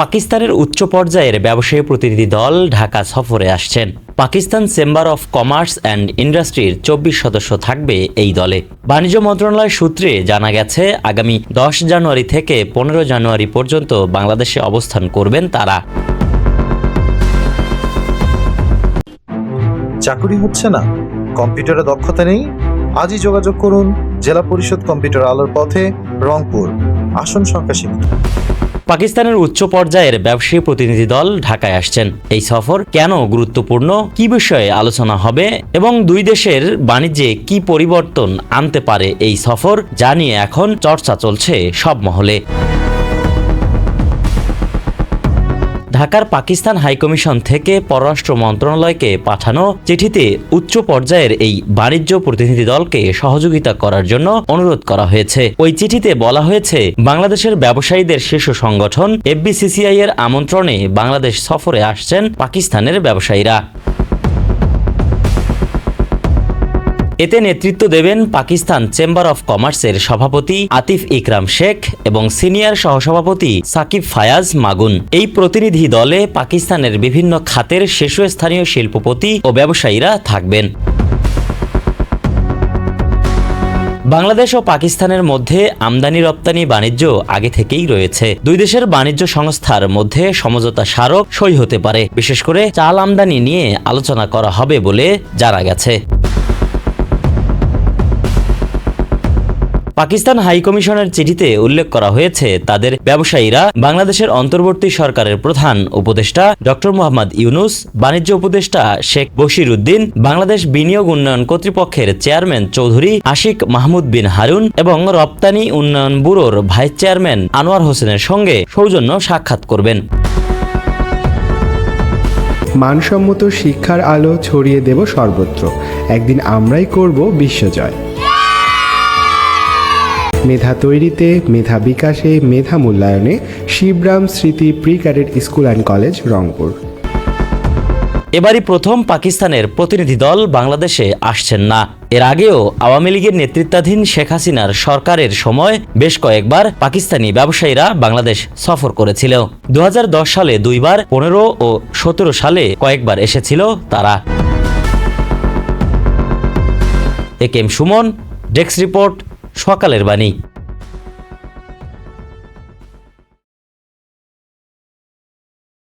পাকিস্তানের উচ্চ পর্যায়ের ব্যবসায়ী প্রতিনিধি দল ঢাকা সফরে আসছেন। Pakistan chamber of commerce and ইন্ডাস্ট্রির চব্বিশ সদস্য থাকবে এই দলে। বাণিজ্য মন্ত্রণালয় সূত্রে জানা গেছে, আগামী দশ জানুয়ারি থেকে পনেরো জানুয়ারি পর্যন্ত বাংলাদেশে অবস্থান করবেন তারা। চাকুরি হচ্ছে না। কম্পিউটারে দক্ষতা নেই। আজই যোগাযোগ করুন। জেলা পরিষদ কম্পিউটার আলোর পথে রংপুর। আসন সংখ্যা সীমিত পাকিস্তানের উচ্চ পর্যায়ের ব্যবসায়ী প্রতিনিধি দল ঢাকায় আসছেন। এই সফর কেন গুরুত্বপূর্ণ, কি বিষয়ে আলোচনা হবে এবং দুই দেশের বাণিজ্যে কি পরিবর্তন আনতে পারে এই সফর জানিয়ে এখন চর্চা চলছে সব মহলে। ঢাকার পাকিস্তান হাইকমিশন থেকে পররাষ্ট্র মন্ত্রণালয়কে পাঠানো চিঠিতে উচ্চ পর্যায়ের এই বাণিজ্য প্রতিনিধি দলকে সহযোগিতা করার জন্য অনুরোধ করা হয়েছে। ওই চিঠিতে বলা হয়েছে, বাংলাদেশের ব্যবসায়ীদের শীর্ষ সংগঠন, এফবিসিসিআই এর আমন্ত্রণে বাংলাদেশ সফরে আসছেন পাকিস্তানের ব্যবসায়ীরা। এতে নেতৃত্ব দেবেন পাকিস্তান চেম্বার অফ কমার্সের সভাপতি আতিফ ইকরাম শেখ এবং সিনিয়র সহসভাপতি সাকিব ফায়াজ মাগুন। এই প্রতিনিধি দলে পাকিস্তানের বিভিন্ন খাতের শীর্ষস্থানীয় শিল্পপতি ও ব্যবসায়ীরা থাকবেন। বাংলাদেশ ও পাকিস্তানের মধ্যে আমদানি রপ্তানি বাণিজ্য আগে থেকেই রয়েছে। দুই দেশের বাণিজ্য সংস্থার মধ্যে সমঝোতা স্মারক সই হতে পারে। বিশেষ করে চাল আমদানি নিয়ে আলোচনা করা হবে বলে জানা গেছে। পাকিস্তান হাইকমিশনের চিঠিতে উল্লেখ করা হয়েছে, তাদের ব্যবসায়ীরা বাংলাদেশের অন্তর্বর্তী সরকারের প্রধান উপদেষ্টা ডক্টর মোহাম্মদ ইউনুস, বাণিজ্য উপদেষ্টা শেখ বশির উদ্দিন বাংলাদেশ বিনিয়োগ উন্নয়ন কর্তৃপক্ষের চেয়ারম্যান চৌধুরী আশিক মাহমুদ বিন হারুন এবং রপ্তানি উন্নয়ন ব্যুরোর ভাইস চেয়ারম্যান আনোয়ার হোসেনের সঙ্গে সৌজন্য সাক্ষাৎ করবেন। মানসম্মত শিক্ষার আলো ছড়িয়ে দেব সর্বত্র। একদিন আমরাই করব বিশ্বজয়। মেধা তৈরিতে, মেধা বিকাশে, মেধা মূল্যায়নে Shibram Smriti pre cadet school and college, Rangpur. এবারই প্রথম পাকিস্তানের প্রতিনিধি দল বাংলাদেশে আসছেন না। এর আগেও আওয়ামী লীগের নেতৃত্বাধীন শেখ হাসিনার সরকারের সময় বেশ কয়েকবার পাকিস্তানি ব্যবসায়ীরা বাংলাদেশ সফর করেছিল। দু হাজার দশ সালে দুইবার, পনেরো ও সতেরো সালে কয়েকবার এসেছিল তারা। A K M Sumon, desk report সকালের বাণী।